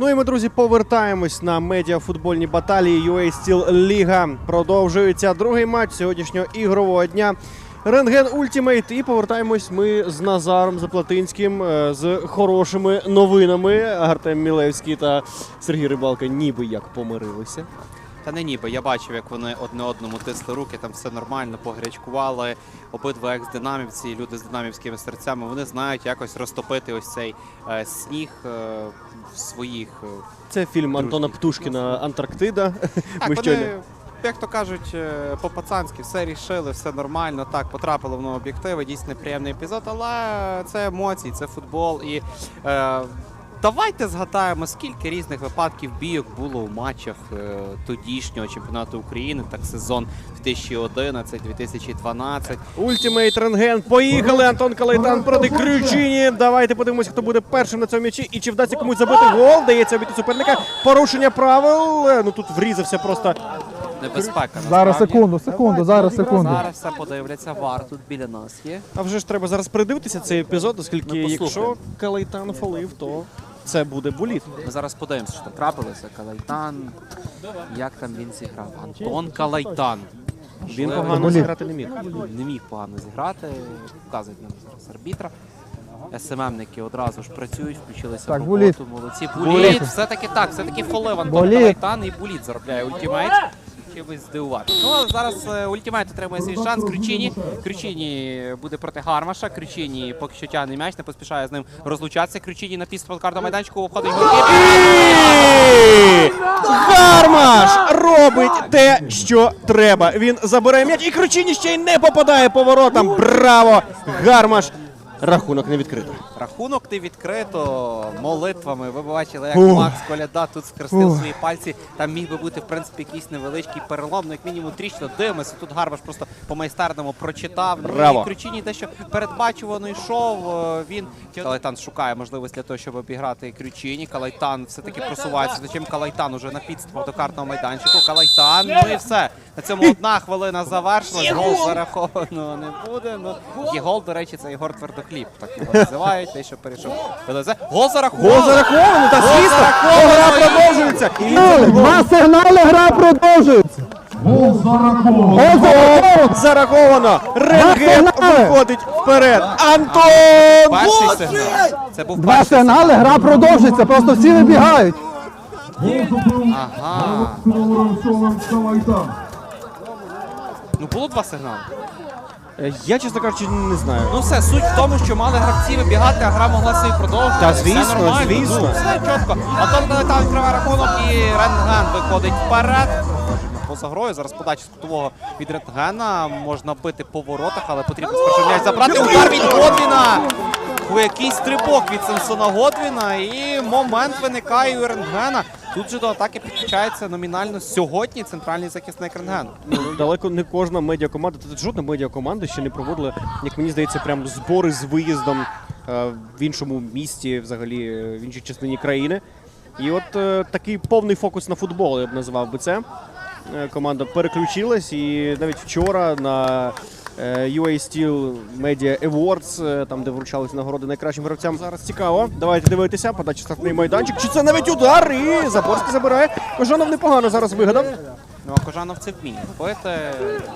Ну і ми, друзі, повертаємось на медіафутбольні баталії UA Steel Ліга. Продовжується другий матч сьогоднішнього ігрового дня. Рентген Ультімейт. І повертаємось ми з Назаром Заплатинським е, з хорошими новинами. Артем Мілевський та Сергій Рибалка ніби як помирилися. Та не ніби, я бачив, як вони одне одному тисли руки, там все нормально, погрячкували. Обидва екс-динамівці, люди з динамівськими серцями, вони знають якось розтопити ось цей е, сніг е, в своїх. е, Це фільм Антона Птушкіна Антарктида. Так, Ми вони, як то кажуть, е, по-пацанськи все рішили, все нормально. Так, потрапили в об'єктиви, дійсно неприємний епізод, але це емоції, це футбол. І е, давайте згадаємо, скільки різних випадків бійок було у матчах е, тодішнього чемпіонату України, так сезон 2011-2012. Ультімейт Рентген. Поїхали. Антон Калайтан проти Крючині. Давайте подивимося, хто буде першим на цьому м'ячі і чи вдасться комусь забити гол. Дається обійти суперника. Порушення правил. Е, Ну тут врізався просто. Небезпека. Зараз секунду, секунду, зараз секунду. Зараз все подивляться, вар тут біля нас є. А вже ж треба зараз придивитися цей епізод, оскільки Ну, якщо Калайтан фалив, то це буде боліт. Ми зараз подивимося, що там трапилося. Калайтан. Як там він зіграв? Антон Калайтан. Він Можливо, погано Боліт. зіграти не міг. не міг погано зіграти. Показують нам зараз арбітра. СММники одразу ж працюють, включилися Так, в Буліт. роботу. Молодці. Буліт. Буліт, все-таки так, все-таки фолив Антон Буліт. Калайтан і Буліт заробляє ультимейт. Чимось здивувати. Ну, але зараз е, ультимейт отримує свій шанс. Крючині. Крючині буде проти Гармаша. Крючині поки що тягне м'яч, не поспішає з ним розлучатися. Крючині на піст карду майданчику обходить голкіпер. Гармаш робить те, що треба. Він забирає м'яч і Кручині ще й не попадає по воротам. Браво! Гармаш. Рахунок не відкрито. Рахунок не відкрито молитвами. Ви бачили, як Ух. Макс Коляда тут скрестив Ух. свої пальці. Там міг би бути в принципі якийсь невеличкий перелом, ну як мінімум трічно дивимося. Тут Гарбаш просто по майстерному прочитав. Браво. Ну, і Крючині дещо передбачувано йшов. Е, Він Калайтан шукає можливість для того, щоб обіграти Крючині. Калайтан все-таки просувається. Зачем Калайтан уже на підступах до картного майданчику. Калайтан, ну і все. На цьому одна хвилина завершилась. Гол зараховано не буде. Ну є гол, до речі, це Ігор Твердохліб. Так його називають. Те, що перейшов. Гол зараховано. Гол зараховано, та звісно, гра продовжується. Два сигнали, гра продовжується. Гол зараховано. зараховано. Сигнали. виходить вперед. Антон! Перший сигнал. Це був Два сигнали, гра продовжується, просто всі вибігають. Ага. Ну було два сигнали. Е, Я, чесно кажучи, не знаю. Ну все, суть в тому, що мали гравці вибігати, а гра могла собі продовжувати. Та Все звісно, нормально. звісно. Ну, все чітко. Антон Калетан відкриває рахунок і Рентген виходить вперед. Поза грою. Зараз подача з кутового від Рентгена. Можна бити по воротах, але потрібно спершу м'яч забрати. Удар від Годвіна. У якийсь стрибок від Самсона Годвіна. І момент виникає у Рентгена. Тут же до атаки підключається номінально сьогодні центральний захисник Рентгену. Ну, далеко не кожна медіакоманда, та жодна медіакоманда ще не проводила, як мені здається, прям збори з виїздом е, в іншому місті, взагалі е, в іншій частині країни. І от е, такий повний фокус на футбол, я б назвав би це. Команда переключилась і навіть вчора на UA Steel Media Awards, е, там де вручались нагороди найкращим гравцям. Зараз цікаво. Давайте дивитися. Подача стартний майданчик. Чи це навіть удар? І Запорський забирає. Кожанов непогано зараз вигадав. Ну, а Кожанов це вміє робити.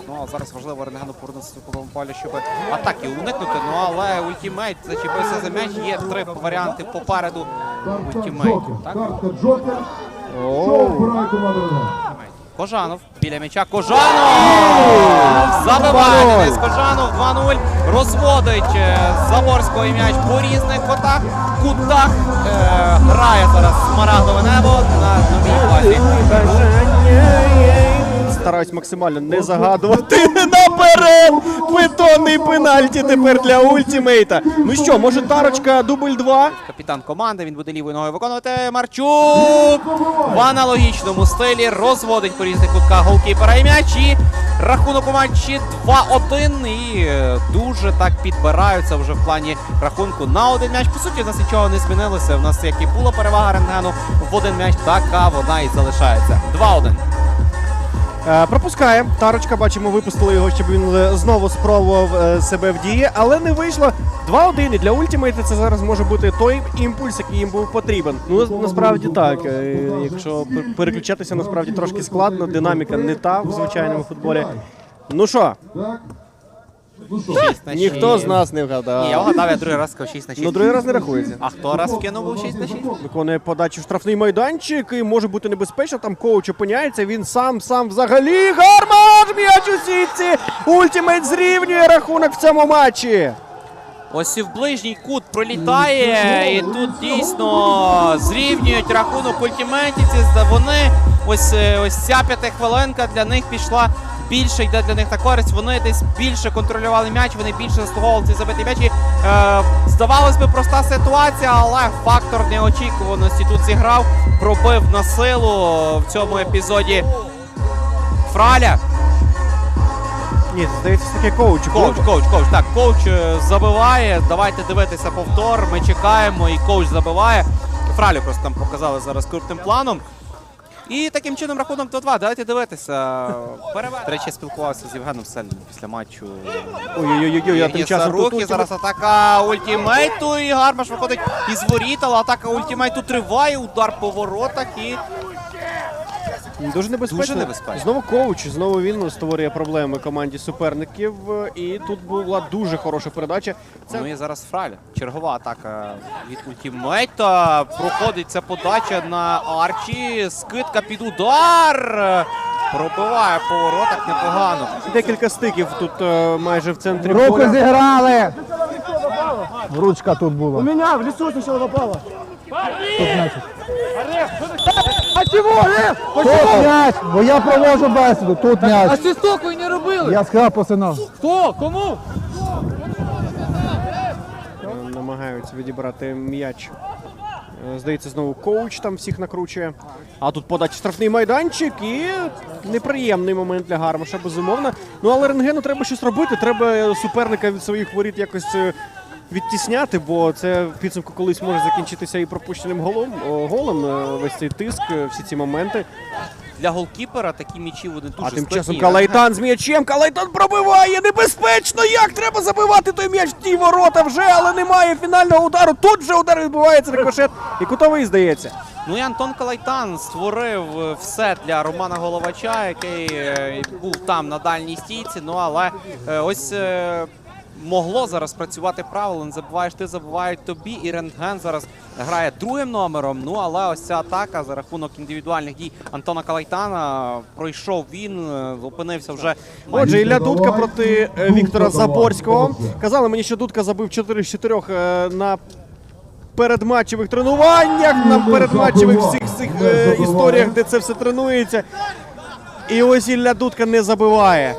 Ну, а зараз важливо Рентгену повернутися в коловому полі, щоб атаки уникнути. Ну, але ультимейт зачепився за м'яч. Є три варіанти попереду ультимейту. Так? Оу. Кожанов біля м'яча. Кожанов! Забиває Денис Кожанов 2-0. Розводить е, Заборського м'яч по різних котах, кутах. Е, грає зараз смарагдове небо на новій базі. Стараюсь максимально не загадувати наперед. Бетонний пенальті тепер для ультімейта. Ну що, може тарочка дубль 2? Капітан команди, він буде лівою ногою виконувати. Марчук в аналогічному стилі розводить по різних кутках голкіпера і м'яч. І рахунок у матчі 2-1. І е, дуже так підбираються вже в плані рахунку на один м'яч. По суті, в нас нічого не змінилося. У нас як і була перевага рентгену в один м'яч, така вона і залишається. 2-1. Е, пропускає. Тарочка, бачимо, випустили його, щоб він е, знову спробував е, себе в дії, але не вийшло. 2-1. І для ультимейта це зараз може бути той імпульс, який їм був потрібен. Ну насправді так. Якщо переключатися, насправді трошки складно. Динаміка не та в звичайному футболі. Ну що, 6 на 6. ніхто з нас не вгадав. Ні, я вгадав, я другий раз сказав 6 на 6. Ну, другий раз не рахується. А хто раз вкинув був 6 на 6? Виконує подачу в штрафний майданчик і може бути небезпечно. Там коуч опиняється. Він сам сам взагалі гармаш м'яч у сітці. Ультімейт зрівнює рахунок в цьому матчі. Ось і в ближній кут пролітає, і тут дійсно зрівнюють рахунок ультимейтівці. Вони ось е, ось ця п'ятихвилинка для них пішла більше, йде для них на користь. Вони десь більше контролювали м'яч, вони більше заслуговували ці забиті м'ячі. Е, здавалось би, проста ситуація, але фактор неочікуваності тут зіграв, пробив на силу в цьому епізоді Фраля. Ні, здається, це таке коуч. Коуч, коуч, коуч. Так, коуч е, забиває. Давайте дивитися повтор. Ми чекаємо, і коуч забиває. Фралю просто там показали зараз крупним планом. І таким чином рахунок 2-2. Давайте дивитися. До речі, я спілкувався з Євгеном Сельним після матчу. Ой-ой-ой, я тим часом руки, тут зараз атака ультімейту. І Гармаш виходить із воріт, але атака ультімейту триває. Удар по воротах і Дуже небезпечно. Дуже небезпечно. Знову коуч, знову він створює проблеми команді суперників. І тут була дуже хороша передача. Це Ну і зараз Фраля. Чергова атака від ультимейта. Проходить ця подача на Арчі. Скидка під удар. Пробиває по воротах непогано. декілька стиків тут е, майже в центрі Руку поля. зіграли. Ручка тут була. меня в лесу сначала попало. Тут м'яч. А чего, Тут м'яч, бо я провожу бесіду. Тут А м'яч. свисток ви не робили? Я сказав посинав. Хто? Кому? Е, намагаються відібрати м'яч. Е, Здається, знову коуч там всіх накручує. А тут подача штрафний майданчик і неприємний момент для Гармаша, безумовно. Ну але рентгену треба щось робити. Треба суперника від своїх воріт якось е, відтісняти, бо це в підсумку колись може закінчитися і пропущеним голом, голом. е, Весь цей тиск, е, всі ці моменти. Для голкіпера такі м'ячі вони дуже А тим складні. часом Калайтан з м'ячем. Калайтан пробиває. Небезпечно! Як треба забивати той м'яч в ті ворота вже, але немає фінального удару. Тут вже удар відбувається рикошет і кутовий здається. Ну і Антон Калайтан створив е, все для Романа Головача, який був там на дальній стійці. Ну але ось могло зараз працювати правило. Не забуваєш, ти забувають тобі. І рентген зараз грає другим номером. Ну але ось ця атака за рахунок індивідуальних дій Антона Калайтана пройшов він, е, опинився вже Отже, Ілля Дудка проти е, Віктора Заборського. Казали мені, що Дудка забив 4 з 4 е, на передматчевих тренуваннях, на передматчевих всіх цих е, історіях, де це все тренується. І ось Ілля Дудка не забиває.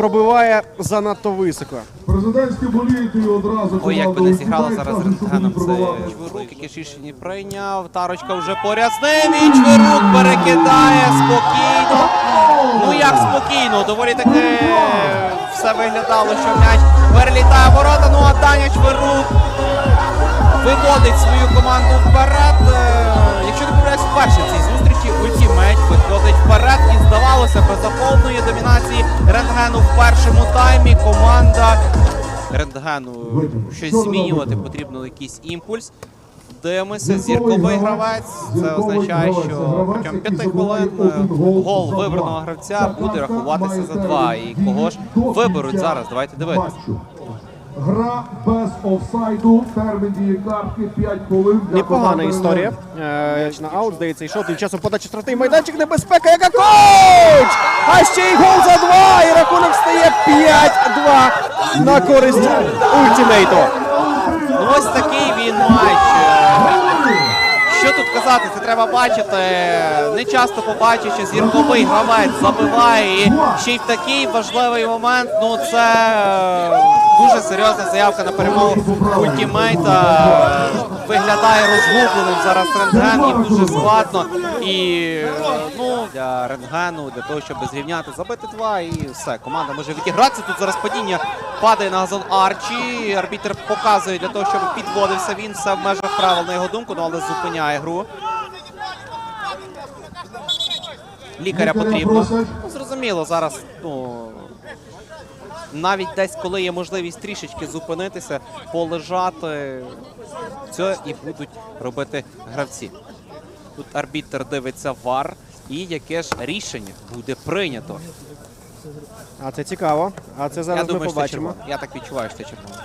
Пробиває занадто високо. Президентські боліти одразу Ой, як би не зіграла зараз рентгеном. Це. Чвирук, який Шишині прийняв. Тарочка вже поряд з ним. І Чвирук перекидає спокійно. Ну як спокійно, доволі таки все виглядало, що м'яч перелітає ворота. Ну а Даня Чвирук виводить свою команду вперед. Е, Якщо не помиляюсь, вперше в цій зустрічі ультімейт виходить вперед і здавалося, без повної домінації рентгену в першому таймі команда рентгену щось змінювати, потрібно якийсь імпульс. Дивимося, зірковий гравець. Це означає, що протягом п'яти хвилин е, гол вибраного гравця буде рахуватися за два. І кого ж виберуть зараз? Давайте дивитися. Гра без офсайду, термін дії картки 5 хвилин. для Непогана команди історія. Е, На аут, здається, йшов. Тим часом подача штрафний майданчик, небезпека, яка коуч! А ще й гол за два! І рахунок стає 5-2 на користь ультимейту. Ну ось такий він матч. Що тут казати, це треба бачити. Не часто побачиш, що зірковий гравець забиває і ще й в такий важливий момент. Ну це е, серйозна заявка на перемогу ультімейта. Е, Виглядає розгубленим зараз рентген, їм дуже складно. І ну для рентгену, для того, щоб зрівняти, забити два і все. Команда може відігратися. Тут зараз падіння падає на газон Арчі. Арбітер показує для того, щоб підводився він все в межах правил на його думку, ну але зупиняє гру. Лікаря потрібно. Ну, зрозуміло, зараз ну, навіть десь, коли є можливість трішечки зупинитися, полежати, це і будуть робити гравці. Тут арбітр дивиться вар, і яке ж рішення буде прийнято. А це цікаво. А це зараз Я ми думаю, що це побачимо. Я так відчуваю, що це червоно.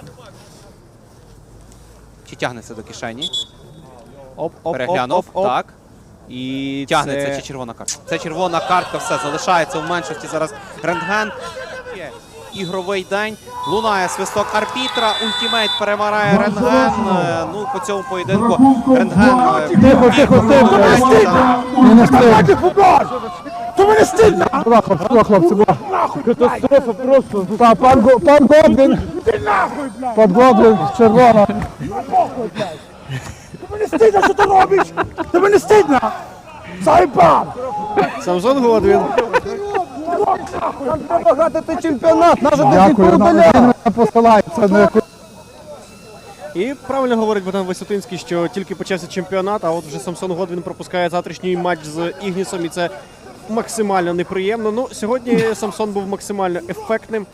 Чи тягнеться до кишені? Оп, оп, Переглянув. оп, оп, оп. Так. І Тягнеться це... чи червона картка. Це червона картка, все залишається в меншості зараз рентген. Ігровий день. Лунає свисток арбітра. Ультімейт перемагає рентген. Е, Ну, по цьому поєдинку рентген. е, Тихо, тихо, тихо. Не стидно. Була, хлопці, була, хлопці, була. Катастрофа просто. Та, пан, пан Гоблін. Пан Гоблін, червона. Тобі не стидно, що ти робиш? Тобі не стидно? Заїбав! Самсон Годвін. Багато ти чемпіонат, наш Дякую, на- він мене посилає. І правильно говорить Богдан Висотинський, що тільки почався чемпіонат, а от вже Самсон Годвін пропускає завтрашній матч з Ігнісом, і це максимально неприємно. Ну, сьогодні Самсон був максимально ефектним.